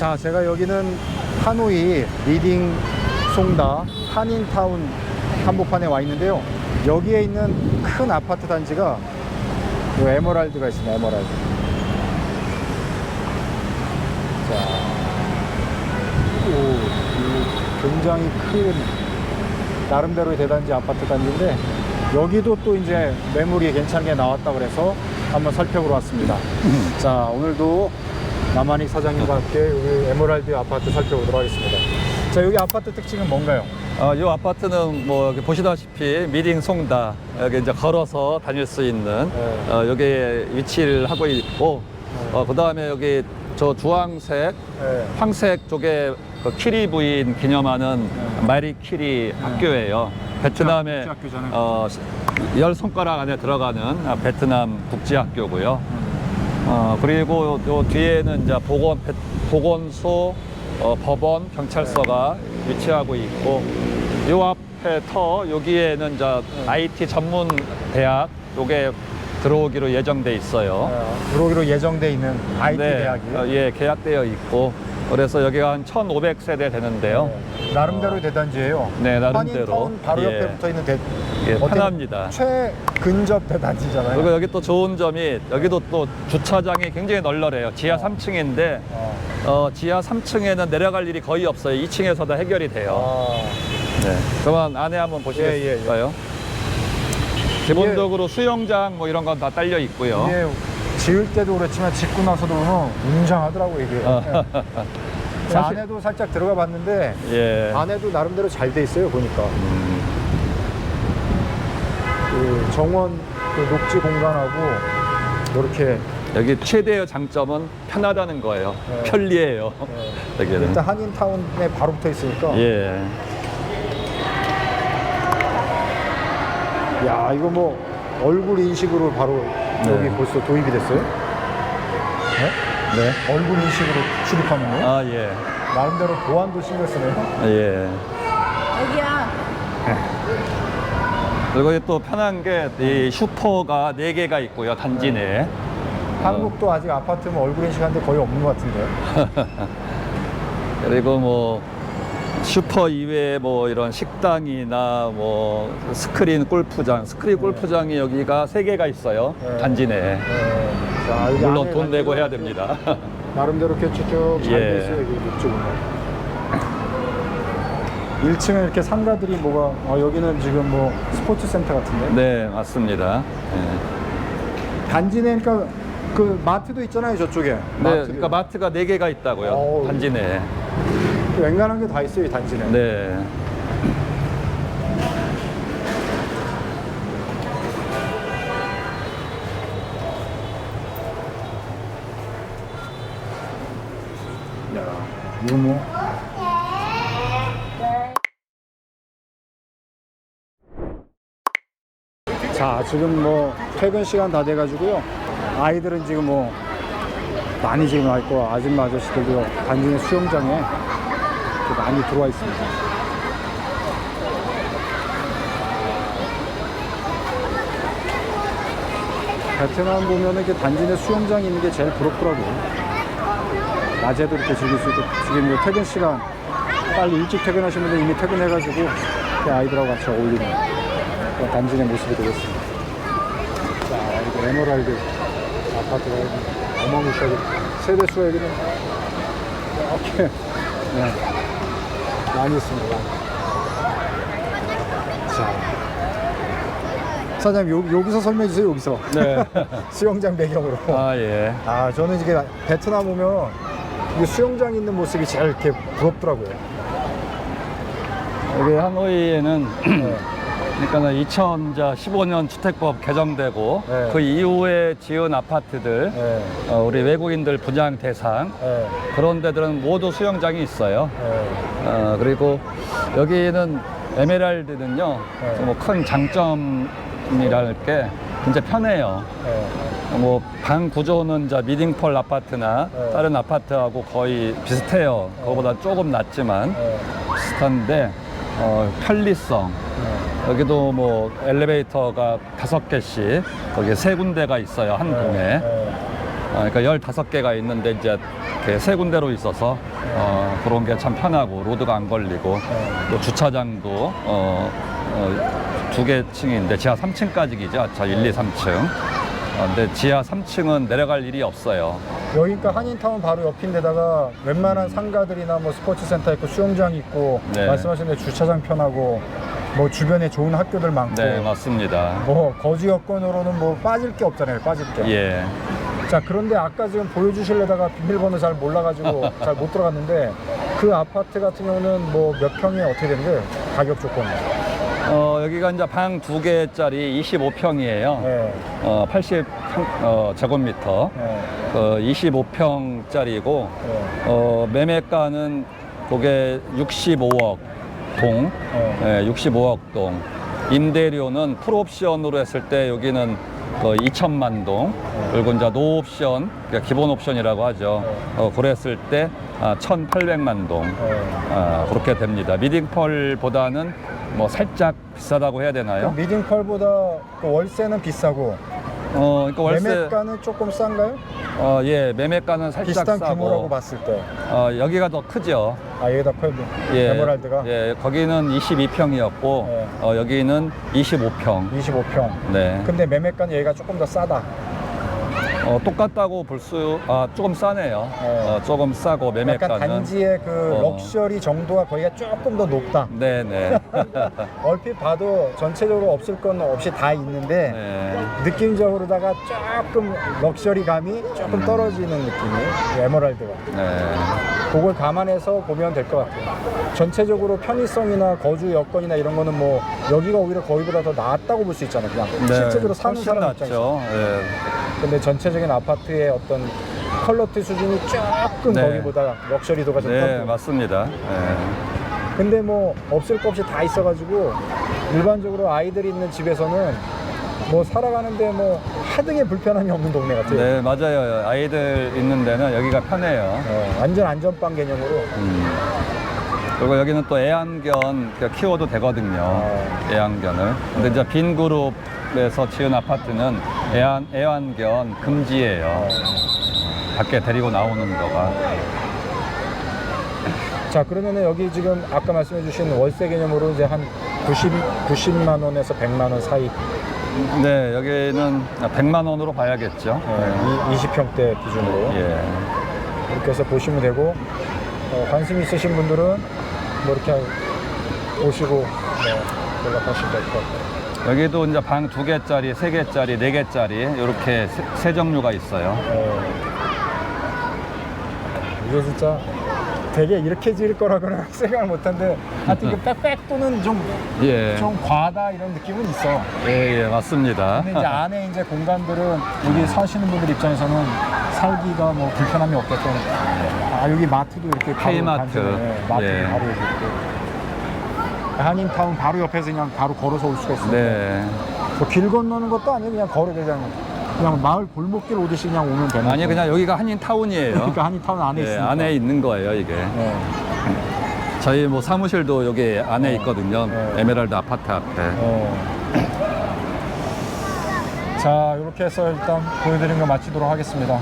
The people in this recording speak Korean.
자, 제가 여기는 하노이 리딩 송다 한인타운 한복판에 와 있는데요. 여기에 있는 큰 아파트 단지가 요 에메랄드가 있습니다. 에메랄드. 자, 오, 이 굉장히 큰 나름대로의 대단지 아파트 단지인데 여기도 또 이제 매물이 괜찮게 나왔다 그래서 한번 살펴보러 왔습니다. 자, 오늘도 남한익 사장님과 함께 여기 에메랄드 아파트 살펴보도록 하겠습니다. 자, 여기 아파트 특징은 뭔가요? 어, 이 아파트는 뭐 여기 보시다시피 미딩 송다 여기 이제 걸어서 다닐 수 있는 네. 어, 여기에 위치를 하고 있고 어, 그 다음에 여기 저 주황색 네. 황색 쪽에 그 키리 부인 기념하는 네. 마리 키리 학교예요. 베트남의 국제학교잖아요. 어, 열 손가락 안에 들어가는 아, 베트남 국제학교고요. 어, 그리고 요, 요 뒤에는 이제 보건, 베- 보건소, 어, 법원, 경찰서가 위치하고 있고, 요 앞에 터, 여기에는 이제 IT 전문 대학, 요게 들어오기로 예정돼 있어요. 어, 들어오기로 예정돼 있는 IT 네, 대학이 어, 예, 계약되어 있고, 그래서 여기가 한 1,500세대 되는데요. 네, 나름대로 대단지예요. 네, 나름대로. 바로 옆에 예. 붙어 있는 대, 예, 편합니다. 최근접 대단지잖아요. 그리고 여기 또 좋은 점이 여기도 또 주차장이 굉장히 널널해요. 지하 3층인데 어. 어, 지하 3층에는 내려갈 일이 거의 없어요. 2층에서 다 해결이 돼요. 아, 네. 그러면 안에 한번 보시겠어요? 기본적으로 수영장 뭐 이런 건 다 딸려 있고요. 이게 지을 때도 그렇지만 짓고 나서도 보면 웅장하더라고요 이게. 어. 제 안에도 살짝 들어가 봤는데 예. 안에도 나름대로 잘 돼 있어요 보니까. 음, 그 정원 그 녹지 공간하고 이렇게 여기 최대의 장점은 편하다는 거예요. 네. 편리해요. 네. 여기는. 일단 한인타운에 바로 붙어 있으니까. 예. 야 이거 뭐 얼굴 인식으로 바로 네. 여기 벌써 도입이 됐어요? 네? 네. 얼굴 인식으로 출입하는 거예요? 아, 예. 나름대로 보안도 신경 쓰네요. 예. 여기야. 그리고 또 편한 게 이 슈퍼가 네개가 있고요. 단지 내에. 한국도 아직 아파트면 얼굴 인식하는데 거의 없는 것 같은데. 그리고 뭐 슈퍼 이외에 뭐 이런 식당이나 뭐 스크린 골프장, 스크린 골프장이 여기가 세 개가 있어요. 네. 단지 내에. 네. 자, 여기 물론 안에 돈 내고 해야 됩니다. 나름대로 이렇게 쭉쭉 잘 예. 돼 있어요, 여기 이쪽은. 1층에 이렇게 상가들이 뭐가, 어, 여기는 지금 뭐 스포츠 센터 같은데. 네, 맞습니다. 예. 단지 내니까 그 마트도 있잖아요, 저쪽에. 네, 마트도. 그러니까 마트가 네 개가 있다고요. 어우. 단지 내에. 웬간한 게 다 있어요, 이 단지 내. 네. 야, 이거 뭐. 자, 지금 뭐 퇴근 시간 다 돼가지고요. 아이들은 지금 뭐 많이 지금 와 있고 아줌마 아저씨들도 단지 내 수영장에 이렇게 많이 들어와 있습니다. 베트남 보면은 이렇게 단지 내 수영장이 있는 게 제일 부럽더라고요. 낮에도 이렇게 즐길 수 있고 지금 뭐 퇴근 시간 빨리 일찍 퇴근하시는 분들 이미 퇴근해가지고 아이들하고 같이 어울리는 그런 단지 내 모습이 되겠습니다. 자, 이거 에메랄드 아파트가 어마무시하게 세대수가 여기는 이렇게 네, 많이 있습니다. 자. 사장님 요, 여기서 설명해 주세요 여기서 네. 수영장 배경으로 아, 예. 아 저는 이게 베트남 오면 이 수영장 있는 모습이 제일 이렇게 부럽더라고요. 여기 하노이에는 네. 그러니까 2015년 주택법 개정되고 네. 그 이후에 지은 아파트들 네. 어, 우리 외국인들 분양 대상 네. 그런 데들은 모두 수영장이 있어요. 네. 어, 그리고 여기는 에메랄드는요, 네. 뭐큰 장점이랄 게 굉장히 편해요. 네. 뭐방 구조는 이제 미딩펄 아파트나 네. 다른 아파트하고 거의 비슷해요. 그거보다 조금 낫지만 네. 비슷한데 어, 편리성. 네. 여기도 뭐 엘리베이터가 다섯 개씩 거기 세 군데가 있어요 한 동에. 네. 아, 그러니까 15개가 있는데 이제 이렇게 세 군데로 있어서 어, 그런 게 참 편하고 로드가 안 걸리고 또 주차장도 어, 어, 두개 층인데 지하 3층까지 기죠. 저 1, 2, 3층. 어, 근데 지하 3층은 내려갈 일이 없어요. 여기가 한인타운 바로 옆인데다가 웬만한 상가들이나 뭐 스포츠 센터 있고 수영장 있고 네. 말씀하신 대로 주차장 편하고 뭐 주변에 좋은 학교들 많고 네, 맞습니다. 뭐 거주 여건으로는 뭐 빠질 게 없잖아요 빠질 게. 예. 자 그런데 아까 지금 보여주실래다가 비밀번호 잘 몰라가지고 잘 못 들어갔는데 그 아파트 같은 경우는 뭐 몇 평이 어떻게 되는 거예요? 가격 조건이. 어, 여기가 이제 방 두 개짜리 25평이에요. 네. 어, 80 어, 제곱미터. 네. 어, 25평짜리고 네. 어, 매매가는 그게 65억 동, 네. 예, 65억 동. 임대료는 풀옵션으로 했을 때 여기는 그 2천만 동, 그리고 이제 노옵션, 그러니까 기본 옵션이라고 하죠. 어, 그랬을 때 아, 1,800만 동. 네. 아, 그렇게 됩니다. 미딩펄보다는 뭐 살짝 비싸다고 해야 되나요? 미딩펄보다 그 월세는 비싸고 어, 그러니까 월세 매매가는 조금 싼가요? 어, 예, 매매가는 살짝 비슷한 싸고 규모라고 봤을 때. 어, 여기가 더 크죠. 아 여기다 펄 예, 에메랄드가 예, 거기는 22평이었고 네. 어, 여기는 25평. 25평. 네. 근데 매매가는 여기가 조금 더 싸다. 어, 똑같다고 볼 수, 아, 조금 싸네요. 네. 어, 조금 싸고 약간 매매가는. 단지의 그 어. 럭셔리 정도가 거기가 조금 더 높다. 네네. 얼핏 봐도 전체적으로 없을 건 없이 다 있는데 네. 느낌적으로다가 조금 럭셔리감이 조금 떨어지는 느낌이 에메랄드가. 네. 그걸 감안해서 보면 될 것 같아요. 전체적으로 편의성이나 거주 여건이나 이런 거는 뭐 여기가 오히려 거기보다 더 낫다고 볼 수 있잖아요. 그냥 네. 실제로 사는 훨씬 사람 입장에서. 예. 근데 전체적인 아파트의 어떤 퀄러티 수준이 조금 네. 거기보다 럭셔리도가 좀 네, 떨고. 맞습니다. 예. 근데 뭐 없을 것 없이 다 있어가지고 일반적으로 아이들이 있는 집에서는 뭐 살아가는데 뭐 하등의 불편함이 없는 동네 같아요. 네, 맞아요. 아이들 있는 데는 여기가 편해요. 어, 완전 안전빵 개념으로 음. 그리고 여기는 또 애완견 그 키워도 되거든요. 아. 애완견을. 근데 이제 빈 그룹에서 지은 아파트는 애완, 애완견 금지예요. 밖에 데리고 나오는 거가. 자 그러면은 여기 지금 아까 말씀해주신 월세 개념으로 이제 한 90, 90만 원에서 100만 원 사이 네, 여기는 100만 원으로 봐야겠죠. 네, 20평대 기준으로 예. 이렇게 해서 보시면 되고 어, 관심 있으신 분들은 뭐 이렇게 오시고 뭐 연락하시면 될 것 같아요. 여기도 이제 방 두 개짜리, 세 개짜리, 네 개짜리 이렇게 세, 세 종류가 있어요. 어, 이게 진짜 되게 이렇게 지을 거라고는 생각을 못한데 하여튼 그 빽빽도는 좀, 예. 좀 과다 이런 느낌은 있어. 예, 예, 맞습니다. 근데 이제 안에 이제 공간들은 여기 사시는 분들 입장에서는 살기가 뭐 불편함이 없게끔 아 여기 마트도 이렇게 바로 K마트. 단지네. 네, 마트 예. 바로 여기 있고 한인타운 바로 옆에서 그냥 바로 걸어서 올 수가 있어요. 네. 뭐길 건너는 것도 아니고 그냥 걸어 그냥 그냥 마을 골목길 오듯이 그냥 오면 되는 아니. 그냥 여기가 한인타운이에요. 그러니까 한인타운 안에 예, 있으니까. 안에 있는 거예요, 이게. 네. 저희 뭐 사무실도 여기 안에 어. 있거든요. 네. 에메랄드 아파트 앞에. 어. 자 이렇게 해서 일단 보여드린 거 마치도록 하겠습니다.